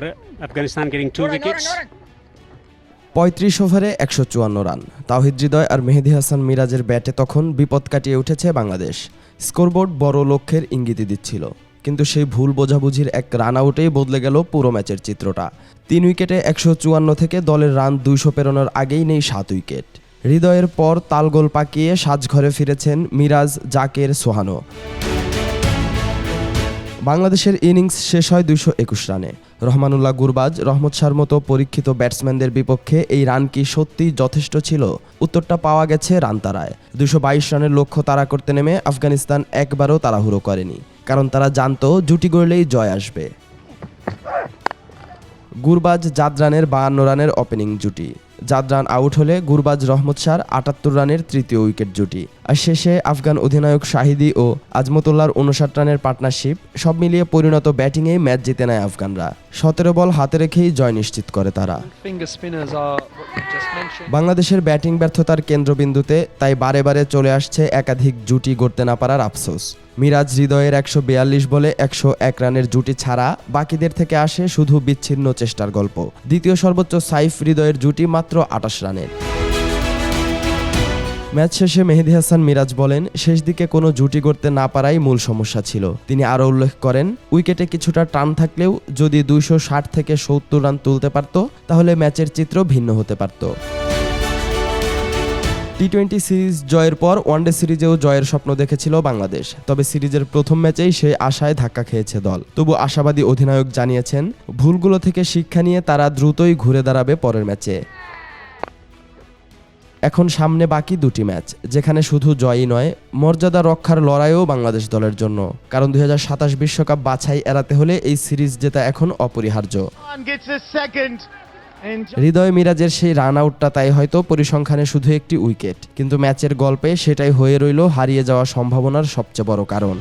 for Afghanistan getting two wickets. পঁয়ত্রিশ ওভারে একশো চুয়ান্ন রান। তাওহিদ হৃদয় আর মেহেদি হাসান মিরাজের ব্যাটে তখন বিপদ কাটিয়ে উঠেছে বাংলাদেশ। স্কোরবোর্ড বড় লক্ষ্যের ইঙ্গিতই দিচ্ছিল। কিন্তু সেই ভুল বোঝাবুঝির এক রান আউটেই বদলে গেল পুরো ম্যাচের চিত্রটা। তিন উইকেটে একশো চুয়ান্ন থেকে দলের রান দুইশো পেরোনোর আগেই নেই সাত উইকেট। হৃদয়ের পর তালগোল পাকিয়ে সাজঘরে ফিরেছেন মিরাজ জাকের সোহানো। বাংলাদেশের ইনিংস শেষ হয় দুইশো একুশ রানে। রহমানুল্লাহ গুরবাজ, রহমত শাহর মতো পরীক্ষিত ব্যাটসম্যানদের বিপক্ষে এই রান কি সত্যি যথেষ্ট ছিল? উত্তরটা পাওয়া গেছে রান তারায়। দুশো রানের লক্ষ্য তারা করতে নেমে আফগানিস্তান একবারও তাড়াহুড়ো করেনি। কারণ তারা জানতো জুটি গড়লেই জয় আসবে। গুরবাজ জাদরানের বাহান্ন রানের ওপেনিং জুটি। জাদরান আউট হলে গুরবাজ রহমত শাহর আটাত্তর রানের তৃতীয় উইকেট জুটি। আর শেষে আফগান অধিনায়ক শাহিদি ও আজমতুল্লাহর উনষাট রানের পার্টনারশিপ সব মিলিয়ে পরিণত ব্যাটিংয়ে ম্যাচ জিতে নেয় আফগানরা। সতেরো বল হাতে রেখেই জয় নিশ্চিত করে তারা. বাংলাদেশের ব্যাটিং ব্যর্থতার কেন্দ্রবিন্দুতে তাই বারে বারে চলে আসছে একাধিক জুটি গড়তে না পারার আফসোস। মিরাজ হৃদয়ের একশো বিয়াল্লিশ বলে একশো এক রানের জুটি ছাড়া বাকিদের থেকে আসে শুধু বিচ্ছিন্ন চেষ্টার গল্প। দ্বিতীয় সর্বোচ্চ সাইফ হৃদয়ের জুটি মাত্র আটাশ রানের। ম্যাচ শেষে মেহেদি হাসান মিরাজ বলেন, শেষ দিকে কোনো জুটি করতে না পারাই মূল সমস্যা ছিল। তিনি আরও উল্লেখ করেন, উইকেটে কিছুটা টান থাকলেও যদি দুইশো ষাট থেকে সত্তর রান তুলতে পারত, তাহলে ম্যাচের চিত্র ভিন্ন হতে পারত। টি টোয়েন্টি সিরিজ জয়ের পর ওয়ানডে সিরিজেও জয়ের স্বপ্ন দেখেছিল বাংলাদেশ। তবে সিরিজের প্রথম ম্যাচেই সেই আশায় ধাক্কা খেয়েছে দল। তবু আশাবাদী অধিনায়ক জানিয়েছেন, ভুলগুলো থেকে শিক্ষা নিয়ে তারা দ্রুতই ঘুরে দাঁড়াবে পরের ম্যাচে। এখন সামনে বাকি দুটি ম্যাচ, যেখানে শুধু জয়ই নয়, মর্যাদা রক্ষার লড়াইও বাংলাদেশ দলের জন্য। কারণ দুই বিশ্বকাপ বাছাই এড়াতে হলে এই সিরিজ জেতা এখন অপরিহার্য। হৃদয় মিরাজের সেই রান আউটটা তাই হয়তো পরিসংখ্যানে শুধু একটি উইকেট। কিন্তু ম্যাচের গল্পে সেটাই হয়ে রইল হারিয়ে যাওয়া সম্ভাবনার সবচেয়ে বড় কারণ।